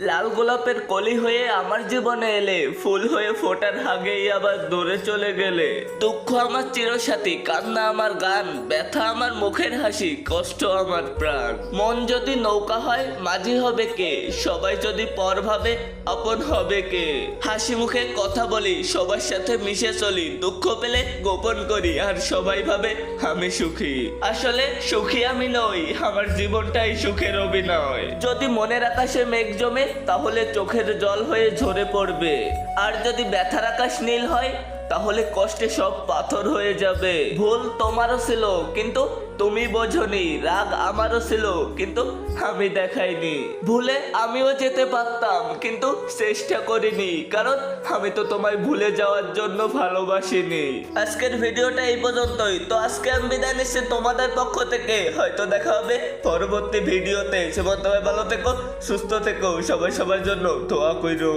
লাল গোলাপের কলি হয়ে আমার জীবনে এলে, ফুল হয়ে ফোটার আগেই আবার দূরে চলে গেলে। দুঃখ আমার চিরসাথী, কান্না আমার গান, ব্যথা আমার মুখের হাসি, কষ্ট আমার প্রাণ। মন যদি নৌকা হয়, মাঝি হবে কে? সবাই যদি পর ভাবে, আপন হবে কে? হাসি মুখে কথা বলি, সবার সাথে মিশে চলি, দুঃখ পেলে গোপন করি, আর সবাই ভাবে আমি সুখী। আসলে সুখী আমি নই, আমার জীবনটাই সুখের অভিনয়। যদি মনের আকাশে মেঘ জমে তাহলে চোখের জল হয়ে ঝরে পড়বে। আর যদি ব্যথার আকাশ নীল হয়, তাহলে কষ্টে সব পাথর হয়ে যাবে। ভুল তোমারও ছিল, কিন্তু তুমি বোঝনি। রাগ আমারও ছিল, কিন্তু আমি দেখাইনি। ভুলে আমিও যেতে পারতাম, কিন্তু চেষ্টা করিনি, কারণ আমি তো তোমায় ভুলে যাওয়ার জন্য ভালোবাসিনি। আজকের ভিডিওটা এই পর্যন্তই। তো আজকে আমি বিদায় নিচ্ছি তোমাদের পক্ষ থেকে। হয়তো দেখা হবে পরবর্তী ভিডিওতে। সে ভালো থেকো, সুস্থ থেকো, সবাই সবার জন্য দোয়া কইরো